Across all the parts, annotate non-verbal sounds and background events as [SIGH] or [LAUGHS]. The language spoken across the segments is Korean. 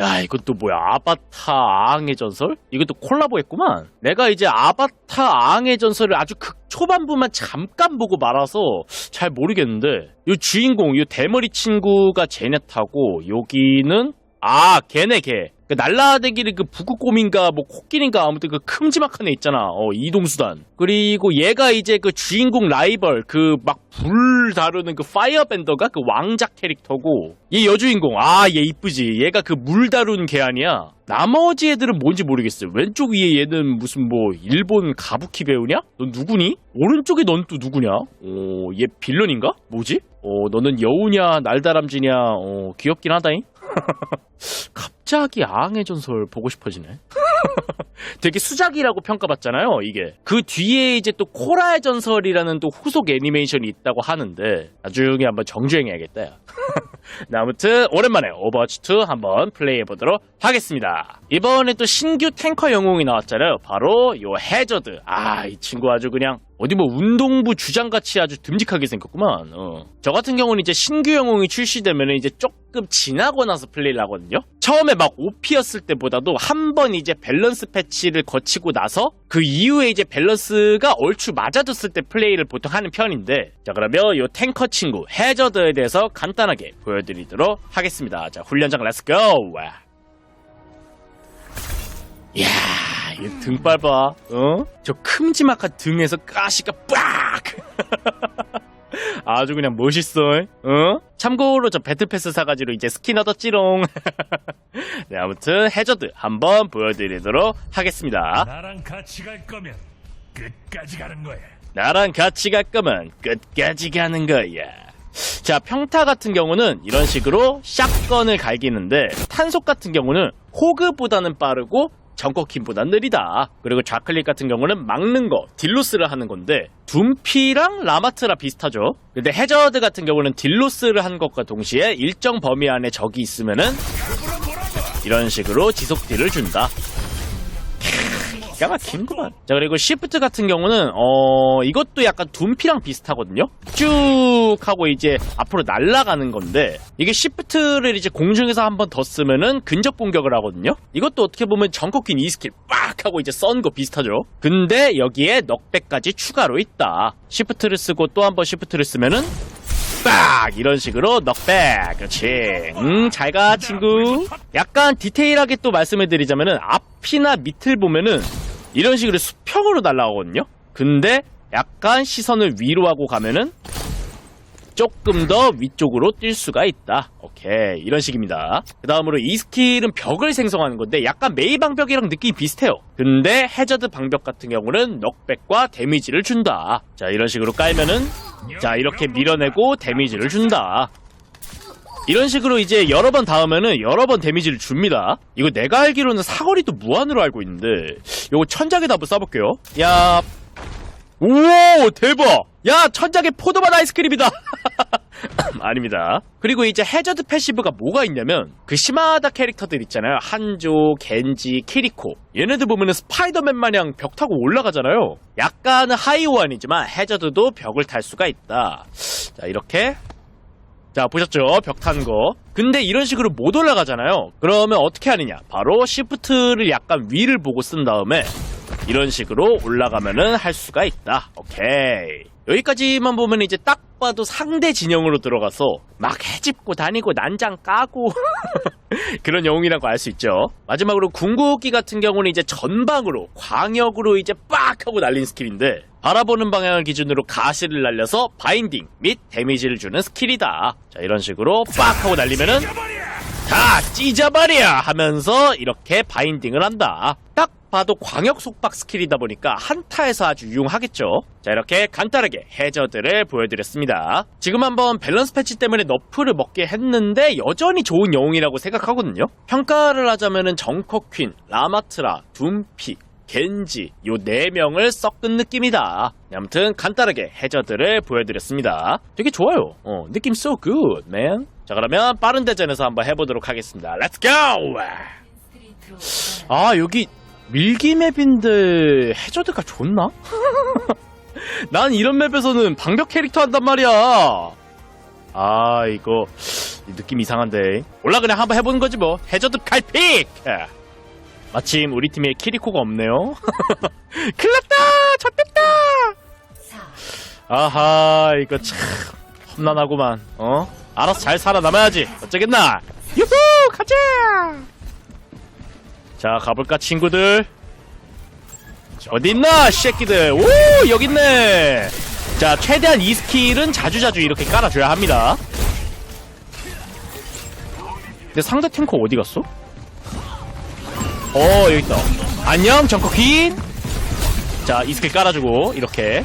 야, 이건 또 뭐야? 아바타 아앙의 전설? 이것도 콜라보 했구만. 내가 이제 아바타 아앙의 전설을 아주 극 초반부만 잠깐 보고 말아서 잘 모르겠는데, 요 주인공, 요 대머리 친구가 제네타고, 여기는, 아, 걔네 걔. 그 날라다니는 그 북극곰인가 뭐 코끼리인가 아무튼 그 큼지막한 애 있잖아. 어, 이동수단. 그리고 얘가 이제 그 주인공 라이벌 그 막 불 다루는 그 파이어밴더가 그 왕자 캐릭터고 얘 여주인공 아 얘 이쁘지. 얘가 그 물 다루는 개 아니야. 나머지 애들은 뭔지 모르겠어요. 왼쪽 위에 얘는 무슨 뭐 일본 가부키 배우냐? 넌 누구니? 오른쪽에 넌 또 누구냐? 어, 얘 빌런인가? 뭐지? 어, 너는 여우냐, 날다람쥐냐? 어, 귀엽긴 하다잉. [LAUGHS] 갑자기 아항의 전설 보고 싶어지네. [LAUGHS] 되게 수작이라고 평가받잖아요, 이게. 그 뒤에 이제 또 코라의 전설이라는 또 후속 애니메이션이 있다고 하는데, 나중에 한번 정주행해야겠다, 야. [LAUGHS] 네, 아무튼, 오랜만에 오버워치2 한번 플레이해보도록 하겠습니다. 이번에 또 신규 탱커 영웅이 나왔잖아요. 바로 요 해저드. 아, 이 친구 아주 그냥 어디 뭐 운동부 주장같이 아주 듬직하게 생겼구만. 어. 저 같은 경우는 이제 신규 영웅이 출시되면 이제 조금 지나고 나서 플레이를 하거든요. 처음에 막 OP였을 때보다도 한 번 이제 밸런스 패치를 거치고 나서 그 이후에 이제 밸런스가 얼추 맞아줬을 때 플레이를 보통 하는 편인데 자 그러면 요 탱커 친구 해저드에 대해서 간단하게 보여드리도록 하겠습니다. 자 훈련장 렛츠고! 이야 이 등 밟아 어? 저 큼지막한 등에서 가시가 빡 [LAUGHS] 아주 그냥 멋있어 어? 참고로 저 배틀패스 사가지고 이제 스킨 얻었지롱 [LAUGHS] 네 아무튼 해저드 한번 보여드리도록 하겠습니다 나랑 같이 갈 거면 끝까지 가는 거야. 나랑 같이 갈 거면 끝까지 가는 거야. 자, 평타 같은 경우는 이런 식으로 샷건을 갈기는데 탄속 같은 경우는 호그보다는 빠르고 정커킴보다 느리다. 그리고 좌클릭 같은 경우는 막는 거, 딜로스를 하는 건데 둠피랑 라마트라 비슷하죠. 근데 해저드 같은 경우는 딜로스를 한 것과 동시에 일정 범위 안에 적이 있으면은 이런 식으로 지속 딜을 준다. 기가 막힌구만. 자, 그리고 시프트 같은 경우는, 어, 이것도 약간 둠피랑 비슷하거든요? 쭉 하고 이제 앞으로 날아가는 건데, 이게 시프트를 이제 공중에서 한 번 더 쓰면은 근접 공격을 하거든요? 이것도 어떻게 보면 정커퀸 2스킬 빡! 하고 이제 썬 거 비슷하죠? 근데 여기에 넉백까지 추가로 있다. 시프트를 쓰고 또 한 번 시프트를 쓰면은, 빡! 이런 식으로 넉백. 그렇지. 응, 잘 가, 친구. 약간 디테일하게 또 말씀을 드리자면은, 앞이나 밑을 보면은, 이런 식으로 수평으로 날아오거든요? 근데, 약간 시선을 위로 하고 가면은, 조금 더 위쪽으로 뛸 수가 있다. 오케이. 이런 식입니다. 그 다음으로 이 스킬은 벽을 생성하는 건데 약간 메이 방벽이랑 느낌이 비슷해요. 근데 해저드 방벽 같은 경우는 넉백과 데미지를 준다. 자, 이런 식으로 깔면은 자, 이렇게 밀어내고 데미지를 준다. 이런 식으로 이제 여러 번 닿으면은 여러 번 데미지를 줍니다. 이거 내가 알기로는 사거리도 무한으로 알고 있는데 요거 천장에다 한번 쏴볼게요. 야, 오 대박! 야 천장에 포도맛 아이스크림이다. [LAUGHS] 아닙니다. 그리고 이제 해저드 패시브가 뭐가 있냐면 그 시마다 캐릭터들 있잖아요. 한조, 겐지, 키리코. 얘네들 보면은 스파이더맨 마냥 벽 타고 올라가잖아요. 약간은 하이오안이지만 해저드도 벽을 탈 수가 있다. 자 이렇게 자, 보셨죠? 벽 타는 거. 근데 이런 식으로 못 올라가잖아요. 그러면 어떻게 하느냐? 바로 시프트를 약간 위를 보고 쓴 다음에 이런 식으로 올라가면은 할 수가 있다. 오케이. 여기까지만 보면 이제 딱 봐도 상대 진영으로 들어가서 막 해집고 다니고 난장 까고 [LAUGHS] 그런 영웅이라고 알 수 있죠. 마지막으로 궁극기 같은 경우는 이제 전방으로 광역으로 이제 빡 하고 날린 스킬인데 바라보는 방향을 기준으로 가시를 날려서 바인딩 및 데미지를 주는 스킬이다. 자 이런 식으로 빡 하고 날리면은 다 찢어버려 하면서 이렇게 바인딩을 한다. 딱 봐도 광역 속박 스킬이다 보니까 한타에서 아주 유용하겠죠. 자 이렇게 간단하게 해저드를 보여드렸습니다. 지금 한번 밸런스 패치 때문에 너프를 먹게 했는데 여전히 좋은 영웅이라고 생각하거든요. 평가를 하자면은 정커 퀸, 라마트라, 둠피, 겐지 요 네 명을 섞은 느낌이다. 네, 아무튼 간단하게 해저드를 보여드렸습니다. 되게 좋아요. 어, 느낌 so good, man. 자 그러면 빠른 대전에서 한번 해보도록 하겠습니다. Let's go! 아 여기 밀기 맵인데 해저드가 좋나? [LAUGHS] 난 이런 맵에서는 방벽 캐릭터 한단 말이야. 아 이거 이 느낌 이상한데. 몰라, 그냥 한번 해보는 거지 뭐. 해저드 칼픽! 마침 우리 팀에 키리코가 없네요. [LAUGHS] 큰일났다! 졌댔다! 아하, 이거 참, 험난하구만, 어? 알아서 잘 살아남아야지. 어쩌겠나? 유후! 가자! 자, 가볼까, 친구들? 어딨나, 새끼들? 오, 여기 있네! 자, 최대한 이 스킬은 자주자주 이렇게 깔아줘야 합니다. 근데 상대 탱커 어디 갔어? 어, 여기 있다. 안녕, 정커퀸! 자, 이 스킬 깔아주고, 이렇게.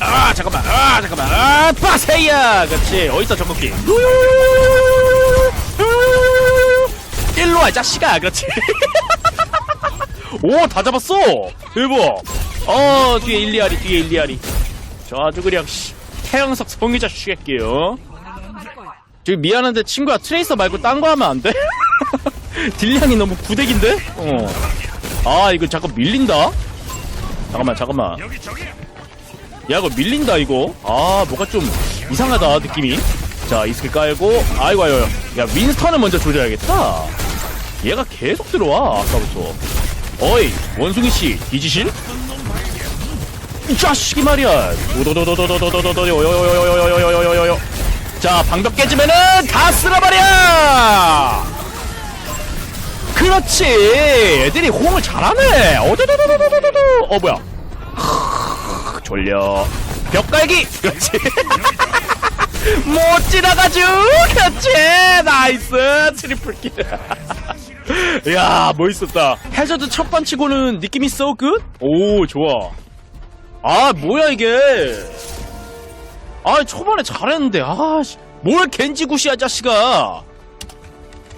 아, 잠깐만, 아, 잠깐만, 아, 빠세야! 그렇지. 어딨어, 정커퀸? 일로 와, 이 자식아! 그렇지. [LAUGHS] 오, 다 잡았어! 대박! 어, 뒤에 일리아리, 뒤에 일리아리. 저 아주 그냥, 씨, 태양석 성의자 쉬겠게요. 저기 미안한데, 친구야, 트레이서 말고 딴 거 하면 안 돼? [LAUGHS] 딜량이 너무 구대기인데? 어. 아, 이거 잠깐 밀린다? 잠깐만, 잠깐만. 야, 이거 밀린다, 이거. 아, 뭐가 좀 이상하다, 느낌이. 자, 이스킬 깔고, 아이고, 아이고. 야, 윈스턴을 먼저 조져야겠다. 얘가 계속 들어와, 아까부터. 어이, 원숭이씨, 뒤지실? 이 자식이 말이야. 도도도도도도도도도도, 요요요요요요요요요요. 자, 방벽 깨지면은 다 쓸어버려! 그렇지! 애들이 호응을 잘하네! 어도도도도도도도! 어, 뭐야. 졸려. 벽 깔기! 그렇지. 못 지나가죠! 그렇지! 나이스! 트리플 킬. [LAUGHS] 야, 멋있었다. 해저드 첫 번 치고는 느낌이 so good? 오, 좋아. 아, 뭐야, 이게. 아, 초반에 잘했는데, 아, 씨. 뭘 겐지구시야, 자식아.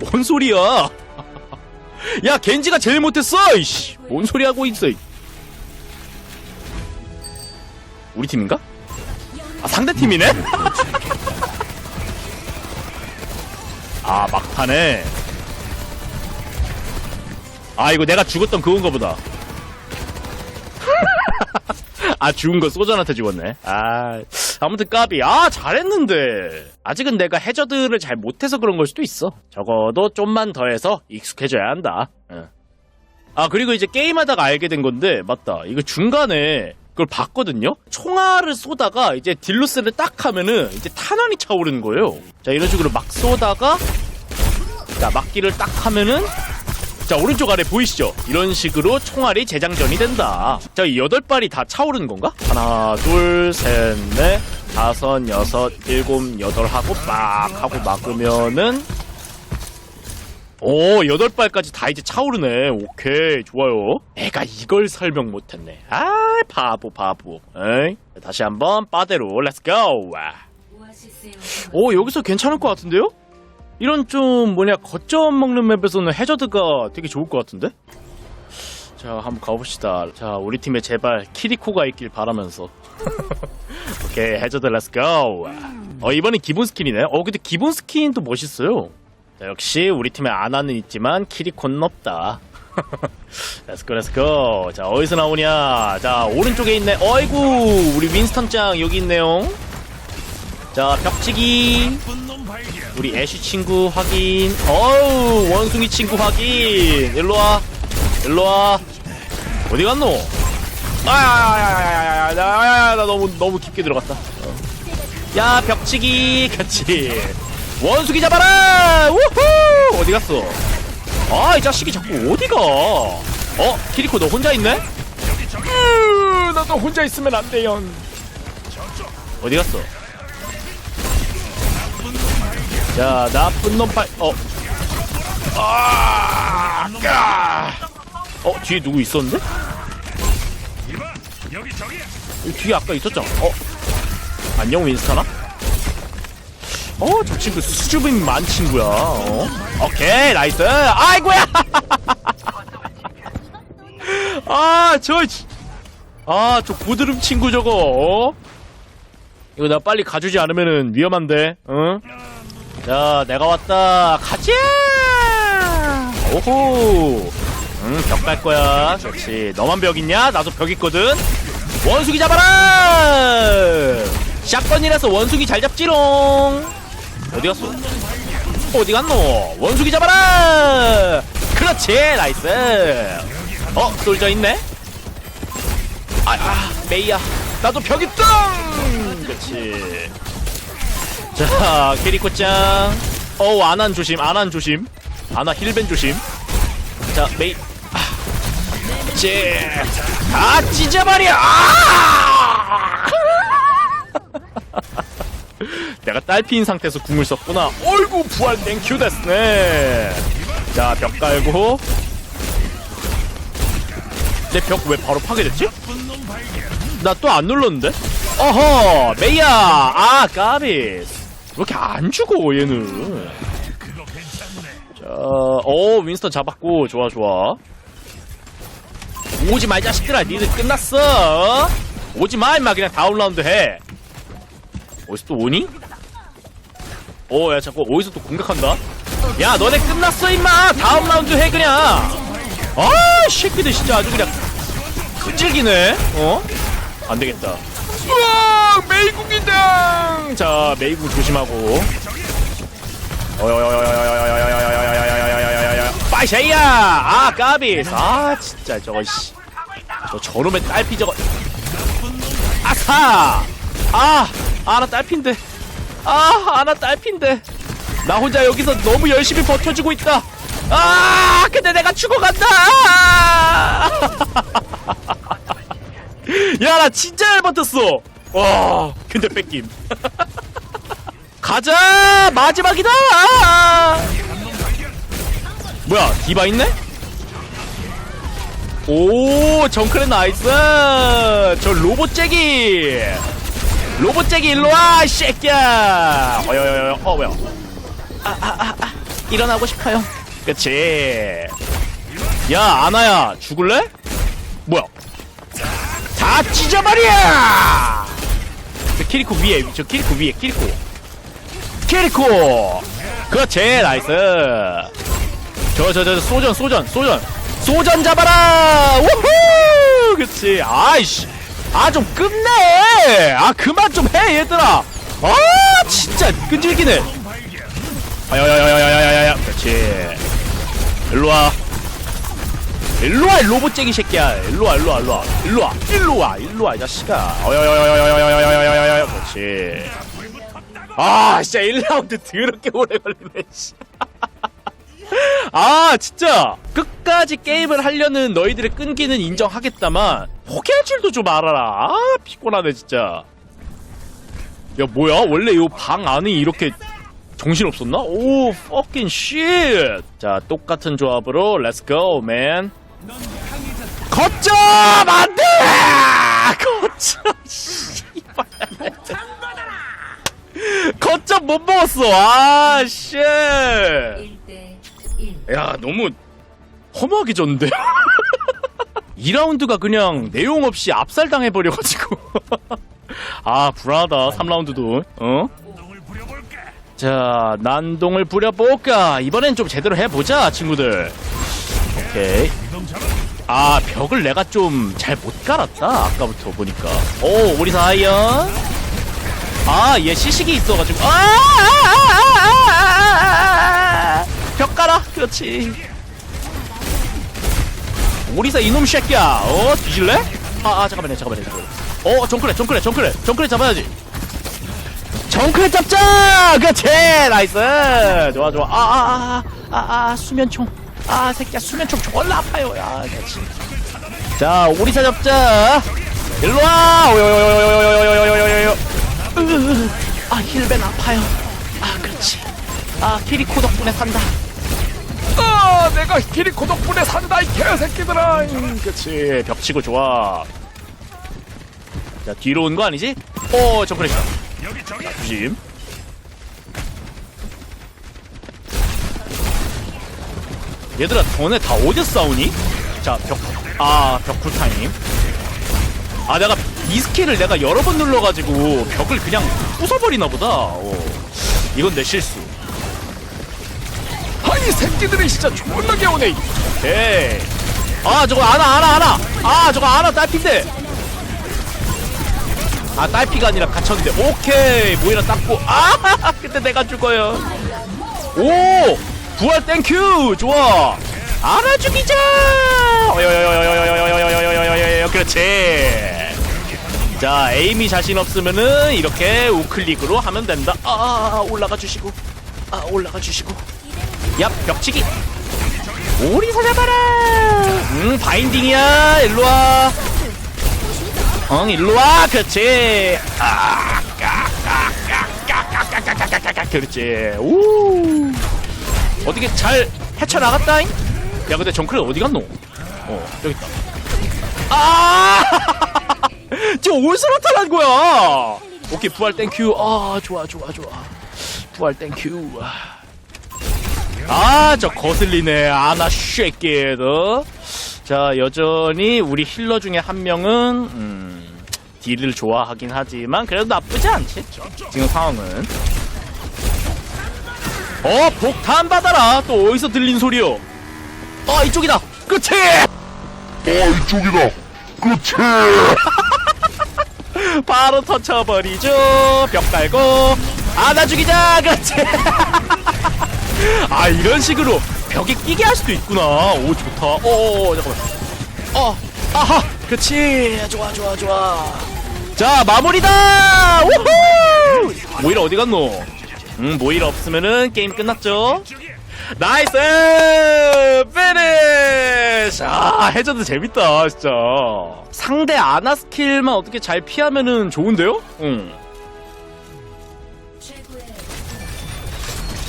뭔 소리야. [LAUGHS] 야, 겐지가 제일 못했어, 이씨. 뭔 소리 하고 있어, 이. 우리 팀인가? 아, 상대 팀이네? [LAUGHS] 아, 막판에. 아, 이거 내가 죽었던 그건가 보다. [LAUGHS] 아, 죽은 거 소전한테 죽었네. 아, 아무튼 까비. 아, 잘했는데. 아직은 내가 해저드를 잘 못해서 그런 걸 수도 있어. 적어도 좀만 더 해서 익숙해져야 한다. 응. 아, 그리고 이제 게임하다가 알게 된 건데, 맞다. 이거 중간에 그걸 봤거든요? 총알을 쏘다가 이제 딜로스를 딱 하면은 이제 탄환이 차오르는 거예요. 자, 이런 식으로 막 쏘다가, 자, 막기를 딱 하면은 자 오른쪽 아래 보이시죠? 이런 식으로 총알이 재장전이 된다. 자 이 여덟 발이 다 차오르는 건가? 하나, 둘, 셋, 넷, 다섯, 여섯, 일곱, 여덟 하고 막 하고 막으면은 오 여덟 발까지 다 이제 차오르네. 오케이 좋아요. 애가 이걸 설명 못했네. 아 바보 바보. 에이 다시 한번 빠데로 렛츠고. 오 여기서 괜찮을 것 같은데요? 이런 좀 뭐냐 거점 먹는 맵에서는 해저드가 되게 좋을 것 같은데? 자 한번 가봅시다 자 우리 팀에 제발 키리코가 있길 바라면서 [LAUGHS] 오케이 해저드 렛츠고 어 이번엔 기본 스킨이네 어 근데 기본 스킨도 멋있어요 자 역시 우리 팀에 아나는 있지만 키리코는 없다 렛츠고 렛츠고 자 어디서 나오냐 자 오른쪽에 있네 어이구 우리 윈스턴 짱 여기 있네요 자 벽치기. 우리 애쉬 친구 확인. 어우, 원숭이 친구 확인. 일로와. 일로와. 어디 갔노? 아야야야야야야야. 나, 나 너무, 너무 깊게 들어갔다. 어. 야, 벽치기. 그치. 원숭이 잡아라! 우후! 어디 갔어? 아, 이 자식이 자꾸 어디가? 어? 키리코 너 혼자 있네? 으, 나도 혼자 있으면 안 돼요. 어디 갔어? 자, 나쁜 놈 팔, 어. 아, 까. 어, 뒤에 누구 있었는데? 뒤에 아까 있었잖아. 어. 안녕, 윈스타나? 어, 저 친구 수줍음이 많은 친구야. 어? 오케이, 나이스. 아이고야! [LAUGHS] 아, 저, 아, 저 고드름 친구 저거, 어? 이거 나 빨리 가주지 않으면 위험한데, 응? 자, 내가 왔다. 가지! 오호! 응, 벽 갈 거야. 그렇지. 너만 벽 있냐? 나도 벽 있거든. 원숭이 잡아라! 샷건이라서 원숭이 잘 잡지롱! 어디 갔어? 어디 갔노? 원숭이 잡아라! 그렇지! 나이스! 어? 솔져 있네? 아, 아, 메이야. 나도 벽이 뚱! 그렇지. 자, 캐리코짱. 어우, 안한 조심, 안한 조심. 아나 힐벤 조심. 자, 메이. 아, 찌. 아, 찢어버려! 아! 내가 딸피인 상태에서 궁을 썼구나. 어이구 부활 땡큐 됐네. 자 벽 깔고. 내 벽 왜 바로 파괴됐지? 나 또 안 눌렀는데? 어허 메이야. 아 까비. 왜 이렇게 안 죽어 얘는? 자어 윈스턴 잡았고. 좋아 좋아. 오지 말자, 식들아. 니들 끝났어. 어? 오지 마 임마. 그냥 다운라운드 해. 어디서 또 오니? 오, 야, 자꾸 어디서 또 공격한다? 야, 너네 끝났어, 임마! 다음 라운드 해, 그냥! 아, 새끼들 진짜 아주 그냥 끈질기네? 어? 안 되겠다. 우와! 메이궁인데! 자, 메이국 조심하고. 빠이샤이야! 아, 까비! 아, 진짜 저거, 씨. 저 저놈의 딸피 저거. 아싸! 아! 아, 나 딸피인데. 아 아나 딸핀데. 나 혼자 여기서 너무 열심히 버텨주고 있다. 아 근데 내가 죽어간다. [LAUGHS] 야 나 진짜 잘 버텼어. 와 근데 뺏김. [LAUGHS] 가자 마지막이다. 뭐야 디바 있네? 오 정크레 나이스. 저 로봇 째기 로봇 째기 일로와 이 새끼야! 어여여여 어 뭐야? 아아 아 아, 일어나고 싶어요. 그치. 야 아나야 죽을래? 뭐야? 다 찢어버려! 저 키리코 위에 저 키리코 위에 키리코. 키리코! 그렇지 나이스. 저 저 저 소전 소전 소전. 소전 잡아라! 우후! 그치 아이씨 아 좀 끝내! 아 그만 좀 해 얘들아! 아 진짜 끈질기네. 아야야야야야야야야. 그렇지. 일로와. 일로와 이 로봇쟁이 새끼야. 일로와 일로와 일로와. 일로와 일로와 일로와 이 자식아. 어여여여여여여여여여여여 그렇지. 아 진짜 1라운드 더럽게 오래 걸리네 씨. 아 진짜. 끝까지 게임을 하려는 너희들의 끈기는 인정하겠다만 포기할 줄도 좀 알아라. 아 피곤하네 진짜. 야 뭐야? 원래 요 방 안이 이렇게 정신없었나? 오 fucking shit. 자 똑같은 조합으로 렛츠 고 맨 거점! 안돼! 거점 씨발. 거점 못 먹었어. 아씨 1대 1. 야 너무 허무하게 졌는데 2라운드가 그냥 내용 없이 압살 당해버려가지고 아 불안하다 3라운드도 어? 자 난동을 부려볼까 이번엔 좀 제대로 해보자 친구들 오케이. 아 벽을 내가 좀 잘 못 깔았다 아까부터 보니까 오 우리 사이언 아얘 시식이 있어가지고 아 벽 깔아 그렇지 오리사 이놈 새끼야 어 뒤질래? 아, 아 잠깐만요 잠깐만요 어 정크레 정크레 정크레 정크레 잡아야지 정크레 잡자 그렇지 나이스 좋아 좋아 아아아아 아, 아, 아, 수면총 아 새끼야 수면총 졸라 아파요 야 그렇지 자 오리사 잡자 일로와 아 힐벤 아파요 아 그렇지 아 키리코 덕분에 산다 아 내가 키리코 덕분에 산다 이 개새끼들아 음, 그렇지 벽 치고 좋아 자 뒤로 온 거 아니지? 어 여기 저기. 조심. 얘들아, 너네 다 어디서 싸우니? 자, 벽, 아, 벽 쿨타임. 아, 내가 이 스킬을 내가 여러 번 눌러가지고 벽을 그냥 부숴버리나 보다. 어. 이건 내 실수. 아니, 새끼들이 진짜 존나게 오네. 오케이. 아, 저거 아나, 아나, 아나. 아, 저거 아나 딸핀데. 아 딸피가 아니라 갇혔는데 오케이 모이라 땄고 아 [LAUGHS] 근데 내가 죽어요 오 부활 땡큐 좋아 알아 죽이자 그렇지 자 에임이 자신 없으면은 이렇게 우클릭으로 하면 된다 아 올라가 주시고 아 올라가 주시고 얍 벽치기 오리 사잡아라 음 바인딩이야 일로와 엉 일로와 그렇지 아 그렇지 오 어떻게 잘 헤쳐나갔다잉 야 근데 정크레 어디 갔노 어 여기 있다 아 지금 올스로트란 거야 오케이 부활 땡큐 아 좋아 좋아 좋아 부활 땡큐 아 저 거슬리네. 아나 쉐끼드 자 여전히 우리 힐러 중에 한 명은 음, 딜을 좋아하긴 하지만 그래도 나쁘지 않지. 지금 상황은. 어 폭탄 받아라. 또 어디서 들린 소리요? 아 이쪽이다. 그치! 아 이쪽이다. 그렇지 [LAUGHS] 바로 터쳐버리죠. 벽 깔고. 안아 죽이자. 그렇지 [LAUGHS] 아 이런 식으로 벽에 끼게 할 수도 있구나. 오 좋다. 어 잠깐만. 어 아하! 그렇지 좋아 좋아 좋아. 자 마무리다! 우후! 모이라 어디 갔노? 음 모이라 없으면은 게임 끝났죠. 나이스! 피니쉬! 아 해저드 재밌다 진짜. 상대 아나 스킬만 어떻게 잘 피하면은 좋은데요? 응.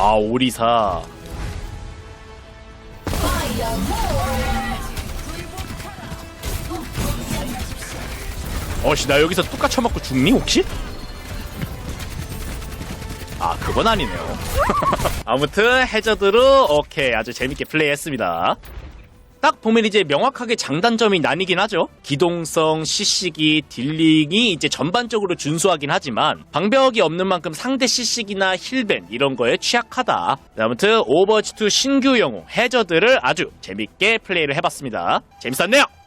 아 오리사. 어씨 나 여기서 뚝까 쳐맞고 죽니 혹시? 아 그건 아니네요. [LAUGHS] 아무튼 해저드로 오케이 아주 재밌게 플레이했습니다 딱 보면 이제 명확하게 장단점이 나뉘긴 하죠. 기동성, CC기, 딜링이 이제 전반적으로 준수하긴 하지만 방벽이 없는 만큼 상대 CC기나 힐벤 이런 거에 취약하다. 네, 아무튼 오버워치2 신규 영웅 해저드를 아주 재밌게 플레이를 해봤습니다. 재밌었네요.